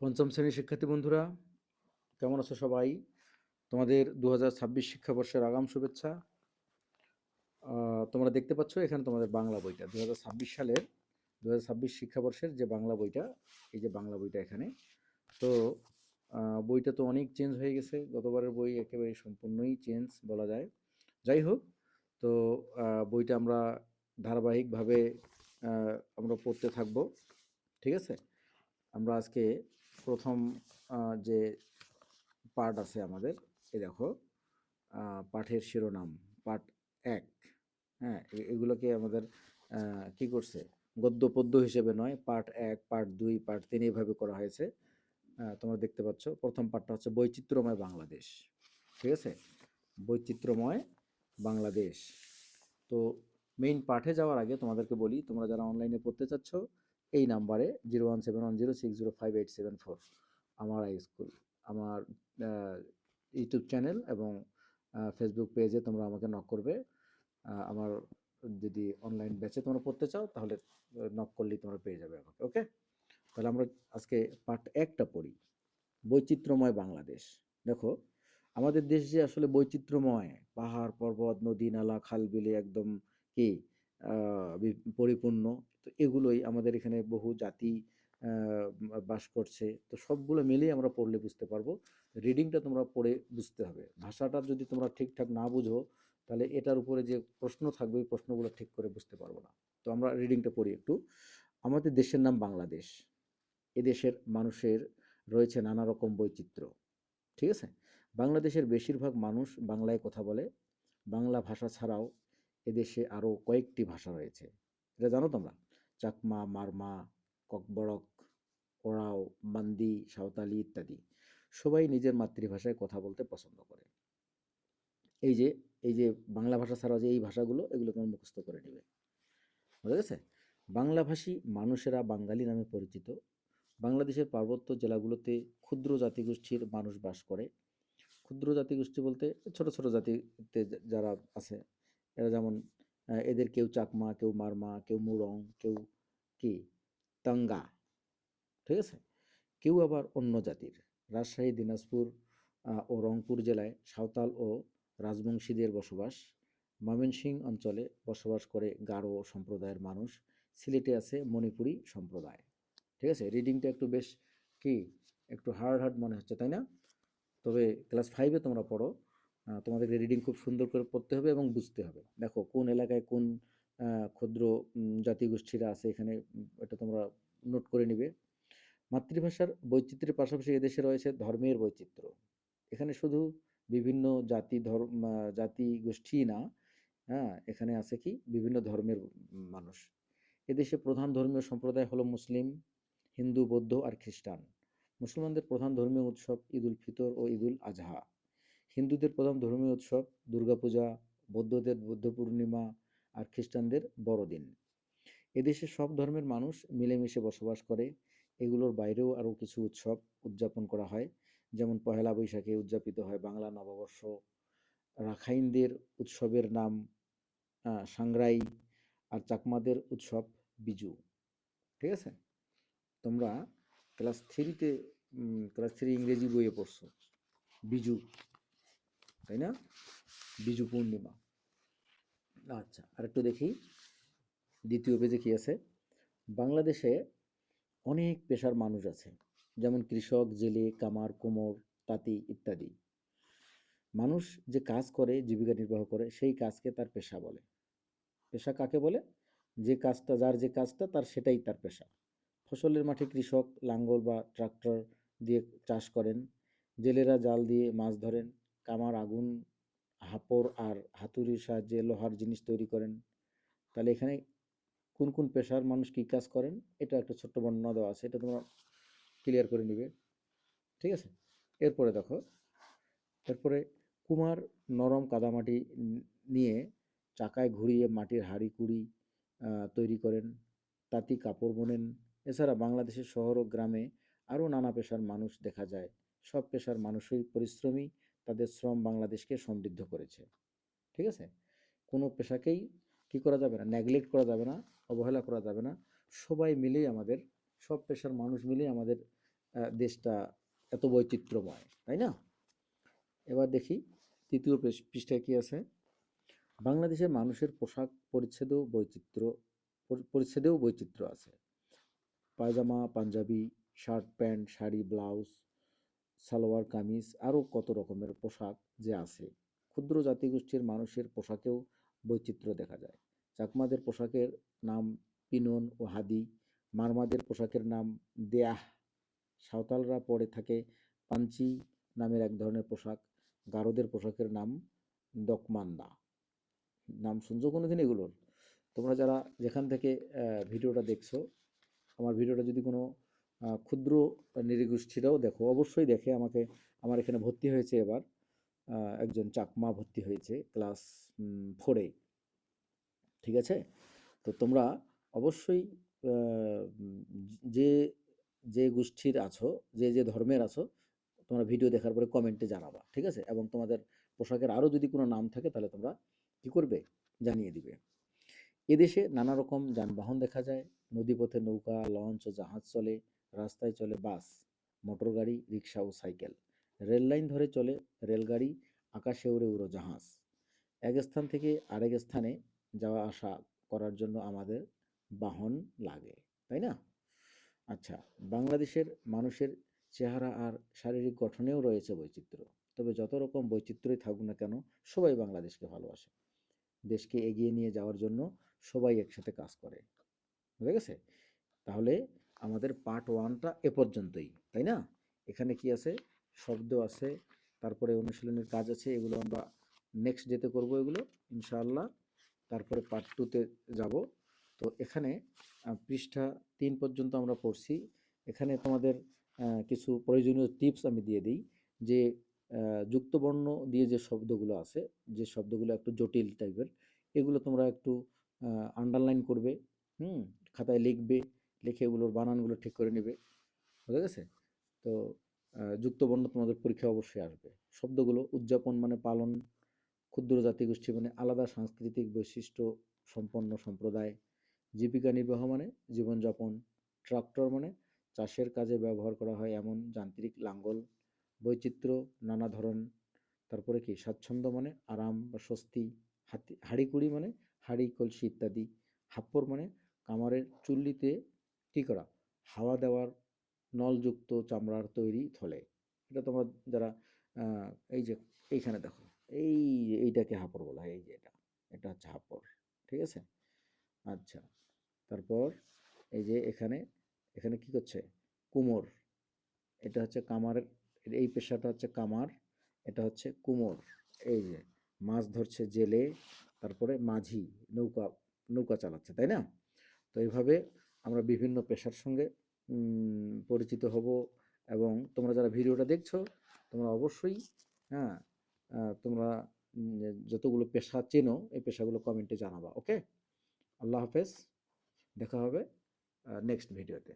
পঞ্চম শ্রেণির শিক্ষার্থী বন্ধুরা, কেমন আছো সবাই? তোমাদের দু হাজার ছাব্বিশ শিক্ষাবর্ষের আগাম শুভেচ্ছা। তোমরা দেখতে পাচ্ছ এখানে তোমাদের বাংলা বইটা। দু হাজার ছাব্বিশ সালের দু হাজার ছাব্বিশ শিক্ষাবর্ষের যে বাংলা বইটা, এই যে বাংলা বইটা এখানে। তো বইটা তো অনেক চেঞ্জ হয়ে গেছে। গতবারের বই একেবারে সম্পূর্ণই চেঞ্জ বলা যায়। যাই হোক, তো বইটা আমরা ধারাবাহিকভাবে আমরা পড়তে থাকব। ঠিক আছে? আমরা আজকে প্রথম যে পার্ট আছে আমাদের, এই দেখো পাঠের শিরোনাম, পাঠ এক হ্যাঁ এগুলোকে আমাদের কি করছে? গদ্য পদ্য হিসেবে নয় পার্ট এক পার্ট দুই পার্ট তিন এইভাবে করা হয়েছে। তোমরা দেখতে পাচ্ছ, প্রথম পার্টটা হচ্ছে বৈচিত্র্যময় বাংলাদেশ, ঠিক আছে? বৈচিত্র্যময় বাংলাদেশ। তো মেইন পাঠে যাওয়ার আগে তোমাদেরকে বলি, তোমরা যারা অনলাইনে পড়তে চাচ্ছ এই নাম্বারে zero one seven one zero six zero five eight seven four আমার হাই স্কুল আমার ইউটিউব চ্যানেল এবং ফেসবুক পেজে তোমরা আমাকে নক করবে। আমার যদি অনলাইন ব্যাচে তোমরা পড়তে চাও, তাহলে নক করলেই তোমরা পেয়ে যাবে আমাকে ওকে তাহলে আমরা আজকে পার্ট একটা পড়ি, বৈচিত্র্যময় বাংলাদেশ। দেখো, আমাদের দেশ যে আসলে বৈচিত্র্যময়, পাহাড়, পর্বত, নদী, নালা, খাল, বিলে একদম কি পরিপূর্ণ তো এগুলোই আমাদের এখানে বহু জাতি বাস করছে। তো সবগুলো মিলিয়ে আমরা পড়লে বুঝতে পারব, রিডিংটা তোমরা পড়ে বুঝতে হবে। ভাষাটা যদি তোমরা ঠিকঠাক না বুঝো, তাহলে এটার উপরে যে প্রশ্ন থাকবে, ওই প্রশ্নগুলো ঠিক করে বুঝতে পারব না। তো আমরা রিডিংটা পড়ি একটু। আমাদের দেশের নাম বাংলাদেশ। এদেশের মানুষের রয়েছে নানা রকম বৈচিত্র্য। ঠিক আছে? বাংলাদেশের বেশিরভাগ মানুষ বাংলায় কথা বলে। বাংলা ভাষা ছাড়াও এদেশে আরও কয়েকটি ভাষা রয়েছে। এটা জানো তোমরা? চাকমা মারমা ককবরক ওরাও মান্দি সাঁওতালি ইত্যাদি সবাই নিজের মাতৃভাষায় কথা বলতে পছন্দ করে এই যে এই যে বাংলা ভাষা ছাড়াও যে এই ভাষাগুলো এগুলো তোমার মুখস্থ করে নেবে বুঝা গেছে বাংলাভাষী মানুষেরা বাঙালি নামে পরিচিত বাংলাদেশের পার্বত্য জেলাগুলোতে ক্ষুদ্র জাতিগোষ্ঠীর মানুষ বাস করে ক্ষুদ্র জাতিগোষ্ঠী বলতে ছোট ছোট জাতিতে যারা আছে এরা যেমন এদের কেউ চাকমা কেউ মারমা কেউ মুরং কেউ কি? তাঙ্গা। ঠিক আছে? কেউ আবার অন্য জাতির। রাজশাহী, দিনাজপুর ও রংপুর জেলায় সাঁওতাল ও রাজবংশীদের বসবাস। ময়মনসিংহ অঞ্চলে বসবাস করে গারো সম্প্রদায়ের মানুষ। সিলেটে আছে মণিপুরি সম্প্রদায়। ঠিক আছে? রিডিংটা একটু বেশ কি? একটু হার্ড হার্ড মনে হচ্ছে, তাই না? তবে ক্লাস ফাইভে তোমরা পড়ো। তোমাদেরকে রিডিং খুব সুন্দর করে পড়তে হবে এবং বুঝতে হবে। দেখো, কোন এলাকায় কোন ক্ষুদ্র জাতিগোষ্ঠীরা আছে এখানে এটা তোমরা নোট করে নিবে। মাতৃভাষার বৈচিত্র্যের পাশাপাশি এদেশে রয়েছে ধর্মের বৈচিত্র্য। এখানে শুধু বিভিন্ন জাতি ধর্ম জাতি গোষ্ঠী না হ্যাঁ এখানে আছে কি? বিভিন্ন ধর্মের মানুষ। এদেশে প্রধান ধর্মীয় সম্প্রদায় হলো মুসলিম, হিন্দু, বৌদ্ধ আর খ্রিস্টান। মুসলমানদের প্রধান ধর্মীয় উৎসব ঈদ উল ফিতর ও ঈদ উল আজহা। হিন্দুদের প্রধান ধর্মীয় উৎসব দুর্গাপূজা, বৌদ্ধদের বুদ্ধ পূর্ণিমা আর খ্রিস্টানদের বড়দিন। এদেশে সব ধর্মের মানুষ মিলেমিশে বসবাস করে। এগুলোর বাইরেও আরও কিছু উৎসব উদযাপন করা হয়। যেমন পহেলা বৈশাখে উদযাপিত হয় বাংলা নববর্ষ। রাখাইনদের উৎসবের নাম সাংরাই আর চাকমাদের উৎসব বিজু। ঠিক আছে? তোমরা ক্লাস থ্রিতে ক্লাস থ্রি ইংরেজি বইয়ে পড়ছো। বিজু। তাই না? বিজু পূর্ণিমা। আচ্ছা আরেকটু দেখি। দ্বিতীয় পেজে কি আছে? বাংলাদেশে অনেক পেশার মানুষ আছে, যেমন কৃষক, জেলে, কামার, কোমর, তাঁতি ইত্যাদি। মানুষ যে কাজ করে, জীবিকা নির্বাহ করে, সেই কাজকে তার পেশা বলে। পেশা কাকে বলে? যে কাজটা, যার যে কাজটা, তার সেটাই তার পেশা। ফসলের মাঠে কৃষক, লাঙ্গল বা ট্রাক্টর দিয়ে চাষ করেন। জেলেরা জাল দিয়ে মাছ ধরেন। কামার আগুন হাপড় আর হাতুড়ির সাহায্যে লোহার জিনিস তৈরি করেন। তাহলে এখানে কোন কোন পেশার মানুষ কী কাজ করেন? এটা একটা ছোট্ট বর্ণনা দেওয়া আছে, এটা তোমরা ক্লিয়ার করে নিবে। ঠিক আছে? এরপরে দেখো, এরপরে কুমার নরম কাদামাটি নিয়ে চাকায় ঘুরিয়ে মাটির হাঁড়ি কুড়ি তৈরি করেন। তাঁতি কাপড় বোনেন। এছাড়া বাংলাদেশের শহর ও গ্রামে আরও নানা পেশার মানুষ দেখা যায়। সব পেশার মানুষই পরিশ্রমী তাদের শ্রম বাংলাদেশকে সমৃদ্ধ করেছে। ঠিক আছে? কোনো পেশাকেই কি করা যাবে না নেগলেক্ট করা যাবে না, অবহেলা করা যাবে না। সবাই মিলেই আমাদের, সব পেশার মানুষ মিলেই আমাদের দেশটা এত বৈচিত্র্যময়, তাই না? এবার দেখি তৃতীয় পৃষ- পৃষ্ঠায় কি আছে? বাংলাদেশের মানুষের পোশাক পরিচ্ছেদেও বৈচিত্র্য পরিচ্ছেদেও বৈচিত্র্য আছে। পায়জামা, panjabi, shirt, pant, sari, blouse salwar, kameez আরও কত রকমের পোশাক যে আছে। ক্ষুদ্র জাতিগোষ্ঠীর মানুষের পোশাকেও বৈচিত্র্য দেখা যায়। চাকমাদের পোশাকের নাম পিনন ও হাদি, মারমাদের পোশাকের নাম দেয়াহ। সাঁওতালরা পরে থাকে পাঞ্চি নামের এক ধরনের পোশাক, গারোদের পোশাকের নাম দকমান্দা। নাম শুনছো কোনোদিন এগুলোর? তোমরা যারা যেখান থেকে ভিডিওটা দেখছ, আমার ভিডিওটা যদি কোনো ক্ষুদ্র নৃগোষ্ঠীরাও দেখো, অবশ্যই দেখে আমাকে, আমার এখানে ভর্তি হয়েছে এবার। একজন চাকমা ভর্তি হয়েছে ক্লাস ফোরে ঠিক আছে? তো তোমরা অবশ্যই যে যে গোষ্ঠীর আছো, যে যে ধর্মের আছো, তোমরা ভিডিও দেখার পরে কমেন্টে জানাবা, ঠিক আছে? এবং তোমাদের পোশাকের আরও যদি কোনো নাম থাকে, তাহলে তোমরা কি করবে? জানিয়ে দিবে। এদেশে নানা রকম যানবাহন দেখা যায়। নদীপথে নৌকা, লঞ্চ ও জাহাজ চলে। রাস্তায় চলে বাস, মোটর গাড়ি, রিক্সা ও সাইকেল। রেল লাইন ধরে চলে রেলগাড়ি, আকাশে উড়ে উড়োজাহাজ। এক স্থান থেকে আরেক স্থানে যাওয়া আসা করার জন্য আমাদের বাহন লাগে, তাই না? আচ্ছা বাংলাদেশের মানুষের চেহারা আর শারীরিক গঠনেও রয়েছে বৈচিত্র্য। তবে যত রকম বৈচিত্র্যই থাকুক না কেন, সবাই বাংলাদেশকে ভালোবাসে। দেশকে এগিয়ে নিয়ে যাওয়ার জন্য সবাই একসাথে কাজ করে। বুঝে গেছে? তাহলে আমাদের পার্ট ওয়ানটা এ পর্যন্তই, তাই না? এখানে কি আছে? শব্দ আছে, তারপরে অনুশীলনের কাজ আছে, এগুলো আমরা নেক্সট ডেতে করব এগুলো, ইনশাআল্লাহ। তারপরে পার্ট টুতে যাব। তো এখানে পৃষ্ঠা তিন পর্যন্ত আমরা পড়ছি। এখানে তোমাদের কিছু প্রয়োজনীয় টিপস আমি দিয়ে দিই, যে যুক্তবর্ণ দিয়ে যে শব্দগুলো আছে, যে শব্দগুলো একটু জটিল টাইপের এগুলো তোমরা একটু আন্ডারলাইন করবে, হুম, খাতায় লিখবে লিখে এগুলোর বানানগুলো ঠিক করে নেবে। বুঝা গেছে? তো যুক্তবর্ণ তোমাদের পরীক্ষা অবশ্যই আসবে। শব্দগুলো উদযাপন মানে পালন, ক্ষুদ্র জাতিগোষ্ঠী মানে আলাদা সাংস্কৃতিক বৈশিষ্ট্য, সম্পন্ন সম্প্রদায়, জীবিকা নির্বাহ মানে জীবনযাপন, ট্রাক্টর মানে চাষের কাজে ব্যবহার করা হয় এমন যান্ত্রিক লাঙ্গল, বৈচিত্র্য, নানা ধরন। তারপরে কি? স্বাচ্ছন্দ্য মানে আরাম বা স্বস্তি, হাতি হাঁড়িকুড়ি মানে হাঁড়ি, কলসি ইত্যাদি। হাপ্পর মানে কামারের চুল্লিতে কী করা? হাওয়া দেওয়ার নলযুক্ত চামড়ার তৈরি থলে। এটা তোমরা যারা এই যে এইখানে দেখো, এই এইটাকে হাপড় বলা হয়, এই যে এটা এটা হচ্ছে হাপড়, ঠিক আছে? আচ্ছা তারপর এই যে এখানে এখানে কি করছে? কুমোর, এটা হচ্ছে কামারের, এই পেশাটা হচ্ছে কামার, এটা হচ্ছে কুমোর, এই যে মাছ ধরছে জেলে, তারপরে মাঝি, নৌকা নৌকা চালাচ্ছে, তাই না? তো এইভাবে আমরা বিভিন্ন পেশার সঙ্গে পরিচিত হব এবং তোমরা যারা ভিডিওটা দেখছ, তোমরা অবশ্যই হ্যাঁ তোমরা যতগুলো পেশা চেনো, এই পেশাগুলো কমেন্টে জানাবা, ওকে? আল্লাহ হাফেজ, দেখা হবে নেক্সট ভিডিওতে